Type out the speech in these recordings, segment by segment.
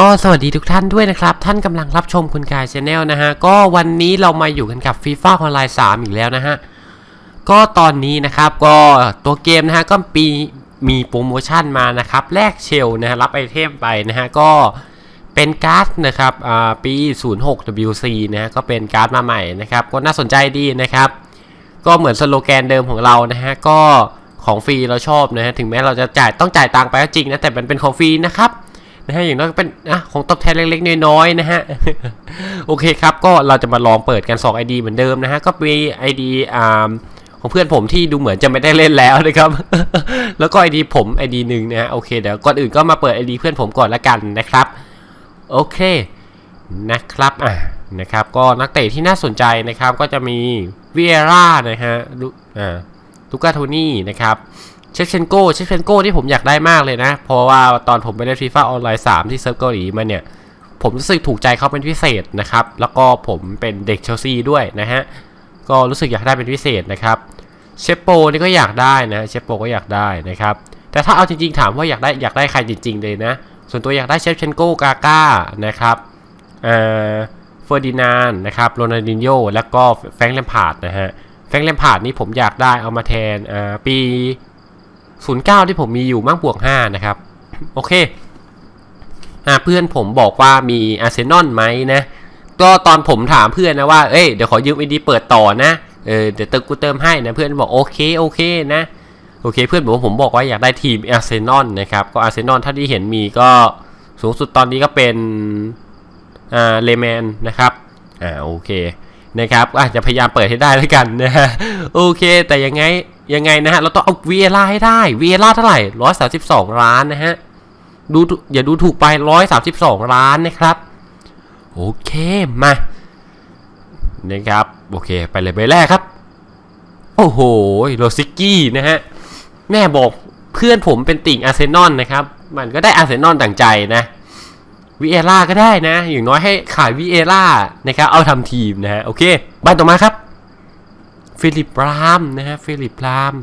ก็สวัสดีทุกท่านด้วยนะครับ ท่านกำลังรับชมคุณกายชาแนลนะฮะ ก็วันนี้เรามาอยู่กันกับฟีฟ่าออนไลน์3อีกแล้วนะฮะ ก็ตอนนี้นะครับก็ตัวเกมนะฮะก็ปีมีโปรโมชั่นมานะครับ แลกเชลนะฮะรับไอเทมไปนะฮะ ก็เป็นการ์ดนะครับอ่าปี 06WC นะฮะก็เป็นการ์ดมาใหม่นะครับ ก็น่าสนใจดีนะครับ ก็เหมือนสโลแกนเดิมของเรานะฮะก็ของฟรีเราชอบนะฮะถึงแม้เราจะจ่ายต้องจ่ายตังค์ไปก็จริงนะแต่มันเป็นของฟรีนะครับ นะฮะอย่างน้อยเป็นอะของตอบแทนเล็กๆ น้อยๆนะฮะโอเคครับก็เราจะมาลองเปิดกัน 2 ID เหมือนเดิมนะฮะก็มี ID อ่าของเพื่อนผมที่ดูเหมือนจะไม่ได้เล่นแล้วนะครับ แล้วก็ ID ผม ID หนึ่งนะฮะโอเคเดี๋ยวก่อนอื่นก็มาเปิด ID เพื่อนผมก่อนละกันนะครับโอเคนะครับอะนะครับก็นักเตะที่น่าสนใจนะครับก็จะมีเวียร่านะฮะลูอ่าลูกาโทนี่นะครับ เชฟเชนโก้เชฟเชนโก้ที่ผมอยากได้มากเลยนะ เพราะว่าตอนผมไปเล่นฟีฟ่าออนไลน์ 3 ที่เซิร์ฟเกาหลีมาเนี่ย ผมรู้สึกถูกใจเขาเป็นพิเศษนะครับ แล้วก็ผมเป็นเด็กเชลซีด้วยนะฮะ ก็รู้สึกอยากได้เป็นพิเศษนะครับเชฟโปนี่ก็อยากได้นะเชฟโปก็อยากได้นะครับ แต่ถ้าเอาจริงๆถามว่าอยากได้อยากได้ใครจริง ๆ เลยนะ ส่วนตัวอยากได้เชฟเชนโก้กาก้านะครับเอ่อเฟอร์ดินานนะครับโรนัลดินโญแล้วก็แฟรงค์แลมพาร์ดนะฮะแฟรงค์แลมพาร์ดนี่ผมอยากได้เอามาแทนเอ่าปี 09 ที่ผมมีอยู่มากบวก 5 นะครับ โอเคอ่าเพื่อนผมบอกว่ามีอาร์เซนอลไหมนะ ก็ตอนผมถามเพื่อนนะว่า เอ้ย เดี๋ยวขอยืมไอดีเปิดต่อนะ เออ เดี๋ยวเติมกูเติมให้นะ เพื่อนบอกโอเค โอเคนะ โอเค เพื่อนบอกว่าผมบอกว่าอยากได้ทีมอาร์เซนอลนะครับ ก็อาร์เซนอลถ้าที่เห็นมีก็สูงสุดตอนนี้ก็เป็นอ่าเลแมนนะครับ อ่า โอเคนะครับอาจจะพยายามเปิดให้ได้แล้วกันนะฮะ โอเค แต่ยังไง ยังไงนะฮะ เราต้องเอาเวล่าให้ได้เวล่าเท่าไหร่ร้อยสาสิบสองล้านนะฮะ ดูอย่าดูถูกไปร้อยสามสิบสองล้านนะครับ โอเค มานะครับ โอเค ไปเลยใบแรกครับ โอ้โหโรซิกี้นะฮะ แม่บอกเพื่อนผมเป็นติ่งอาร์เซนอลนะครับ มันก็ได้อาร์เซนอลดั่งใจนะวีเอล่าก็ได้นะ อย่างน้อยให้ขายวีเอล่านะครับ เอาทำทีมนะฮะ โอเคใบต่อมาครับ ฟิลิปรามนะฮะฟิลิปราม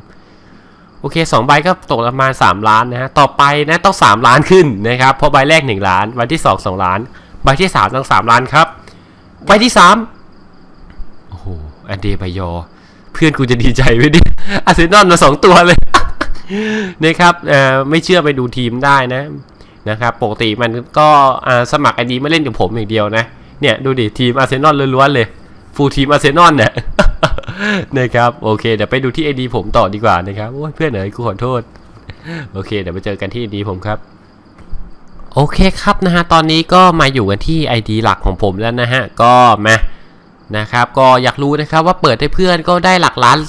โอเคสองใบก็ตกประมาณ 3 ล้านนะฮะต่อไปนะต้อง 3 ล้านขึ้นนะครับเพราะใบแรก 1 ล้านใบที่ 2 2 ล้าน ใบที่ 3 ต้อง 3 ล้านครับ ใบที่ 3 โอ้โหอันเดบายอ เพื่อนกูจะดีใจไหมเนี่ยอาร์เซนอลมาสองตัวเลยนะครับเอ่อไม่เชื่อไปดูทีมได้นะนะครับปกติมันก็อ่าสมัครไอดีมาเล่นกับผมอย่างเดียวนะเนี่ยดูดิทีมอาร์เซนอลล้วนๆเลยฟูลทีมอาร์เซนอลเนี่ย นะครับโอเคเดี๋ยวไปดูที่ไอดีผมต่อดีกว่านะครับโอ้ยเพื่อนเอ๋ยกูขอโทษ โอเค เดี๋ยวไปเจอกันที่ไอดีผมครับโอเคครับนะฮะตอนนี้ก็มาอยู่กันที่ ID หลักของผมแล้วนะฮะก็มานะครับก็อยากรู้นะครับว่าเปิดให้เพื่อนก็ได้หลักล้าน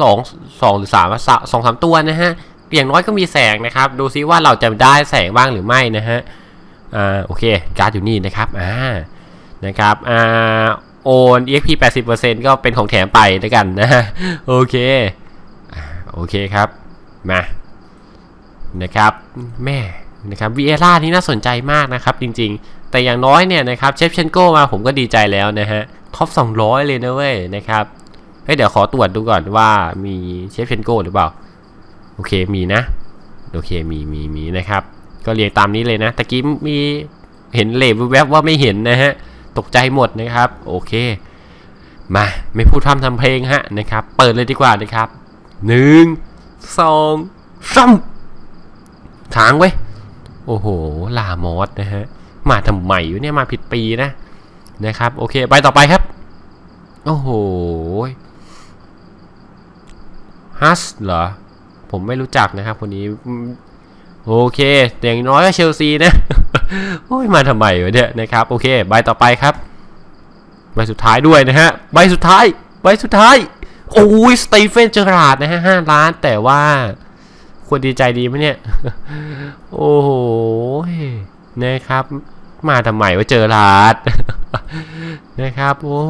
สองสองหรือสามสสองสามตัวนะฮะอย่างน้อยก็มีแสงนะครับ ดูซิว่าเราจะได้แสงบ้างหรือไม่นะฮะอ่าโอเคการ์ดอยู่นี่นะครับอ่านะครับอ่า โอน exp 80%ก็เป็นของแถมไปด้วยกันนะฮะโอเคโอเคครับมานะครับแม่นะครับวีเอล่านี่น่าสนใจมากนะครับจริงๆ แต่อย่างน้อยเนี่ยนะครับเชฟเชนโก้มาผมก็ดีใจแล้วนะฮะท็อป 200 เลยนะเว้ยนะครับเฮ้ยเดี๋ยวขอตรวจดูก่อนว่ามีเชฟเชนโก้หรือเปล่า โอเคมีนะ โอเคมีมีมีนะครับ ก็เรียงตามนี้เลยนะตะกี้มีเห็นเลบแวบว่าไม่เห็นนะฮะ ตกใจหมดนะครับ โอเค มาไม่พูดทำทำเพลงฮะนะครับ เปิดเลยดีกว่านะครับหนึ่งสองสามทางไว้โอ้โห ลามอสนะฮะ มาทำไมวะเนี่ยมาผิดปีนะนะครับ โอเคใบต่อไปครับ โอ้โหฮัสเหรอ ผมไม่รู้จักนะครับ คนนี้ โอเคแต่อย่างน้อยก็เชลซีนะโอ้ยมาทำไมวะเนี่ยนะครับโอเคใบต่อไปครับใบสุดท้ายด้วยนะฮะใบสุดท้ายใบสุดท้ายโอ้ยสตีเฟนเจอราร์ดนะฮะห้าล้านแต่ว่าควรดีใจดีไหมเนี่ย โอ้โหนะครับ มาทำไมว่าเจอราร์ดนะครับ โอ้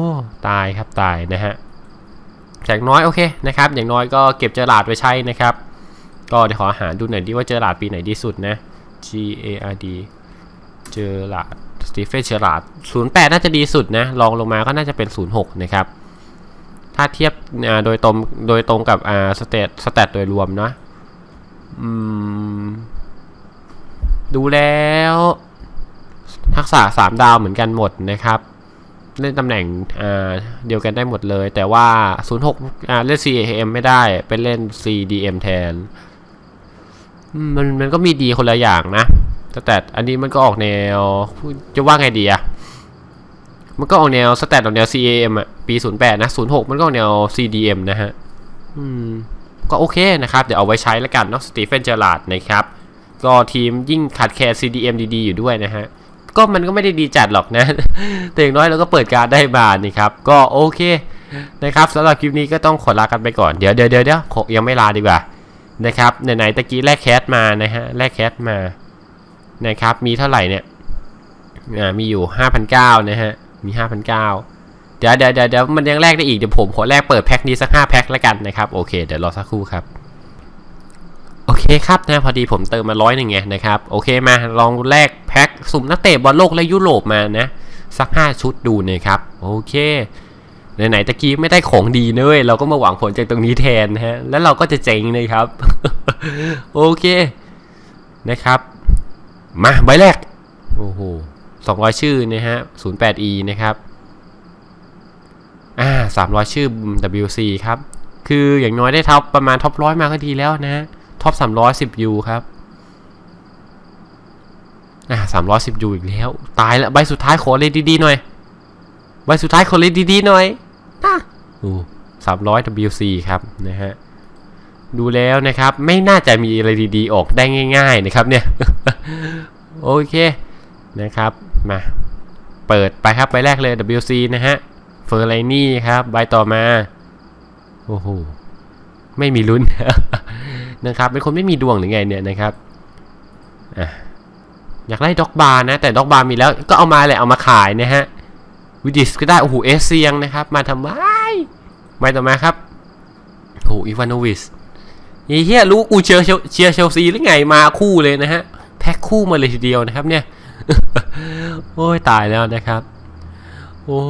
ตายครับตายนะฮะอย่างน้อยโอเคนะครับ อย่างน้อยก็เก็บเจอราร์ดไว้ใช้นะครับ ก็เดี๋ยวขอหาดูหน่อยดิว่าเจอราดปีไหนดีสุดนะ G A R D เจอราดสตีเฟนเจอราร์ด08 น่าจะดีสุดนะลองลงมาก็น่าจะเป็น 06 นะครับ ถ้าเทียบโดยตรงโดยตรงกับสเตตสเตตโดยรวมเนาะดูแล้ว ทักษะ 3 ดาวเหมือนกันหมดนะครับ เล่นตำแหน่งเดียวกันได้หมดเลย แต่ว่า 06เล่น CAM ไม่ได้ไปเล่น CDM แทน มันมันก็มีดีคนละอย่างนะ แต่แต่อันนี้มันก็ออกแนวจะว่าไงดีอะมันก็ออกแนวสแตทออกแนว CAM อะปี 08 นะ 06 มันก็ออกแนว CDM นะฮะ อืม ก็โอเคนะครับ เดี๋ยวเอาไว้ใช้แล้วกันเนาะสตีเฟนเจอร์ลาดนะครับ ก็ทีมยิ่งขาดแคลน CDM ดีๆ อยู่ด้วยนะฮะ ก็มันก็ไม่ได้ดีจัดหรอกนะ แต่อย่างน้อยเราก็เปิดการได้บานนี่ครับ ก็โอเคนะครับสำหรับคลิปนี้ก็ต้องขอลากันไปก่อน เดี๋ยวเดี๋ยวเดี๋ยวยังไม่ลาดีกว่า นะครับไหนๆตะกี้แลกแคสมานะฮะแลกแคสมานะครับมีเท่าไหร่เนี่ยอ่ามีอยู่ 5,900นะฮะมี5,900เดี๋ยวเดี๋ยวเดี๋ยวเดี๋ยวมันยังแลกได้อีกเดี๋ยวผมขอแลกเปิดแพ็คนี้สัก5แพ็คแล้วกันนะครับโอเคเดี๋ยวรอสักครู่ครับโอเคครับนะพอดีผมเติมมาร้อยหนึ่งไงนะครับโอเคมาลองแลกแพ็คสุ่มนักเตะบอลโลกและยุโรปมานะสัก 5 ชุดดูนะครับโอเค ไหนๆตะกี้ไม่ได้ของดีเนยเราก็มาหวังผลจากตรงนี้แทนนะฮะ แล้วเราก็จะเจ๊งนะครับ โอเคนะครับ มาใบแรก โอ้โห200ชื่อนะฮะ 08e นะครับ อ่า300ชื่อ WC ครับ คืออย่างน้อยได้ท็อปประมาณท็อปร้อยมาก็ดีแล้วนะท็อป310 U ครับอ่า310 U อีกแล้ว ตายแล้วใบสุดท้ายขอเลยดีๆหน่อย ใบสุดท้ายขอเลยดีๆหน่อยอะโอ้300 WC ครับนะฮะ ดูแล้วนะครับไม่น่าจะมีอะไรดีๆ ออกได้ง่าย ๆ นะครับเนี่ย โอเคนะครับ มา เปิดไปครับใบแรกเลย WC นะฮะเฟอร์ไลนี่ครับใบต่อมา โอ้โห ไม่มีลุ้นนะครับเป็นคนไม่มีดวงหรือไงเนี่ยนะครับอะอยากได้ด็อกบาร์นะ แต่ด็อกบาร์มีแล้วก็เอามาแหละเอามาขายนะฮะ วิดิสก็ได้ โอ้โห เอสเซียงนะครับ มาทำไมใบต่อมาครับ โอ้โห อีวานโนวิสเฮียรู้กูเชียร์เชลเชียร์เชลซีหรือไงมาคู่เลยนะฮะ แพ็คคู่มาเลยทีเดียวนะครับเนี่ย โอ้ย ตายแล้วนะครับ โอ้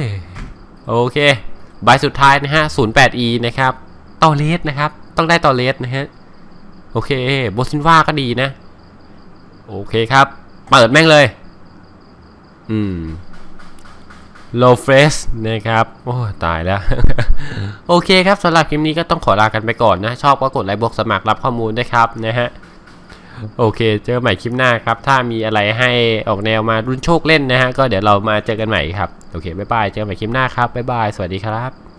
ย โอเค ใบสุดท้ายนะฮะ 08e นะครับตอเลสนะครับ ต้องได้ตอเลสนะฮะ โอเคโบซินว่าก็ดีนะ โอเคครับ เปิดแม่งเลย อืม low fresh นะครับ โอ้ตายแล้ว โอเคครับสำหรับคลิปนี้ก็ต้องขอลากันไปก่อนนะ ชอบก็กดไลค์บวกสมัครรับข้อมูลด้วยครับนะฮะโอเค เจอกันใหม่คลิปหน้าครับ ถ้ามีอะไรให้ออกแนวมารุ่นโชคเล่นนะฮะ ก็เดี๋ยวเรามาเจอกันใหม่ครับ โอเค บ๊ายบาย เจอกันใหม่คลิปหน้าครับ บ๊ายบาย สวัสดีครับ